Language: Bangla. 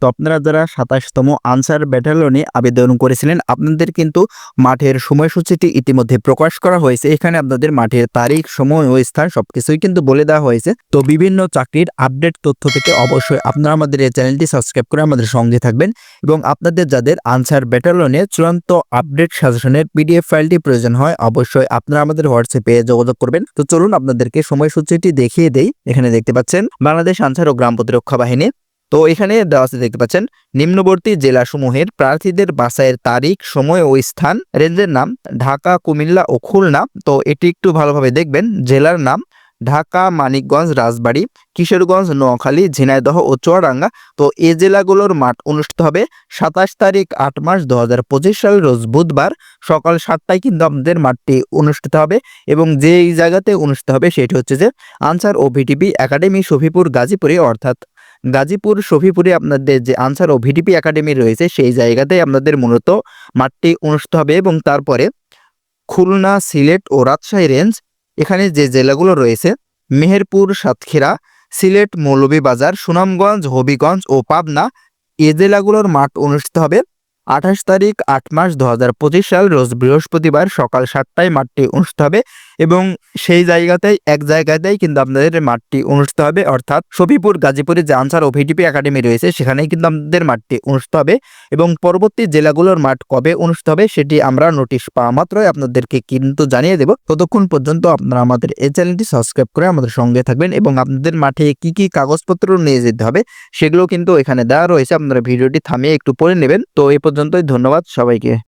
তো আপনারা যারা সাতাশতম আনসার ব্যাটালিয়নে আবেদন করেছিলেন, আপনাদের কিন্তু মাঠের সময়সূচিটি ইতিমধ্যে প্রকাশ করা হয়েছে। এখানে আপনাদের মাঠের তারিখ, সময় ও স্থান সবকিছুই কিন্তু বলে দেওয়া হয়েছে। তো বিভিন্ন চাকরির আপডেট তথ্য পেতে অবশ্যই আপনারা আমাদের এই চ্যানেলটি সাবস্ক্রাইব করে আমাদের সঙ্গে থাকবেন এবং আপনাদের যাদের আনসার ব্যাটালিয়নে চূড়ান্ত আপডেট সাজেশনের পিডিএফ ফাইলটি প্রয়োজন হয়, অবশ্যই আপনারা আমাদের হোয়াটসঅ্যাপে যোগাযোগ করবেন। তো চলুন আপনাদেরকে সময়সূচিটি দেখিয়ে দেই। এখানে দেখতে পাচ্ছেন, বাংলাদেশ আনসার ও গ্রাম প্রতিরক্ষা বাহিনী তো এখানে দেওয়া আছে, দেখতে পাচ্ছেন, নিম্নবর্তী জেলাসমূহের প্রার্থীদের বাছাইয়ের তারিখ, সময় ও স্থান, রেঞ্জের নাম, ঢাকা, কুমিল্লা ও খুলনা। তো এটি একটু ভালোভাবে দেখবেন, জেলার নাম, ঢাকা, মানিকগঞ্জ, রাজবাড়ী, কিশোরগঞ্জ, নোয়াখালী, ঝিনাইদহ ও চুয়াডাঙ্গা। তো এ জেলাগুলোর মাঠ অনুষ্ঠিত হবে সাতাশ তারিখ, আট মাস দু হাজার পঁচিশ সাল, রোজ বুধবার সকাল সাতটায় কিন্তু আমাদের মাঠটি অনুষ্ঠিত হবে এবং যেই জায়গাতে অনুষ্ঠিত হবে সেটি হচ্ছে যে আনসার ও ভিটিপি একাডেমি, শফিপুর, গাজীপুরে, অর্থাৎ গাজীপুর, শফিপুরে আপনাদের যে আনসার ও ভিডিপি একাডেমি রয়েছে, সেই জায়গাতে আপনাদের মূলত মাঠটি অনুষ্ঠিত হবে এবং তারপরে খুলনা, সিলেট ও রাজশাহী রেঞ্জ এখানে যে জেলাগুলো রয়েছে, মেহেরপুর, সাতক্ষীরা, সিলেট, মৌলভীবাজার, সুনামগঞ্জ, হবিগঞ্জ ও পাবনা, এ জেলাগুলোর মাঠ অনুষ্ঠিত হবে। আঠাশ তারিখ আট মাস দু হাজার পঁচিশ সাল, রোজ বৃহস্পতিবার সকাল সাতটায় মাঠটি অনুষ্ঠিত হবে এবং সেই জায়গাতেই, এক জায়গাতেই কিন্তু আপনাদের মাঠটি অনুষ্ঠিত হবে। অর্থাৎ শফিপুর, গাজীপুরে, যে আনসার ও ভিটিপি একাডেমি রয়েছে, সেখানেই কিন্তু আমাদের মাঠটি অনুষ্ঠিত হবে এবং পরবর্তী জেলাগুলোর মাঠ কবে অনুষ্ঠিত হবে, সেটি আমরা নোটিশ পাওয়া মাত্রই আপনাদেরকে কিন্তু জানিয়ে দেব। ততক্ষণ পর্যন্ত আপনারা আমাদের এই চ্যানেলটি সাবস্ক্রাইব করে আমাদের সঙ্গে থাকবেন এবং আপনাদের মাঠে কি কি কাগজপত্র নিয়ে যেতে হবে, সেগুলো কিন্তু এখানে দেওয়া রয়েছে। আপনারা ভিডিওটি থামিয়ে একটু পড়ে নেবেন। তো এই পর্যন্তই ধন্যবাদ সবাইকে।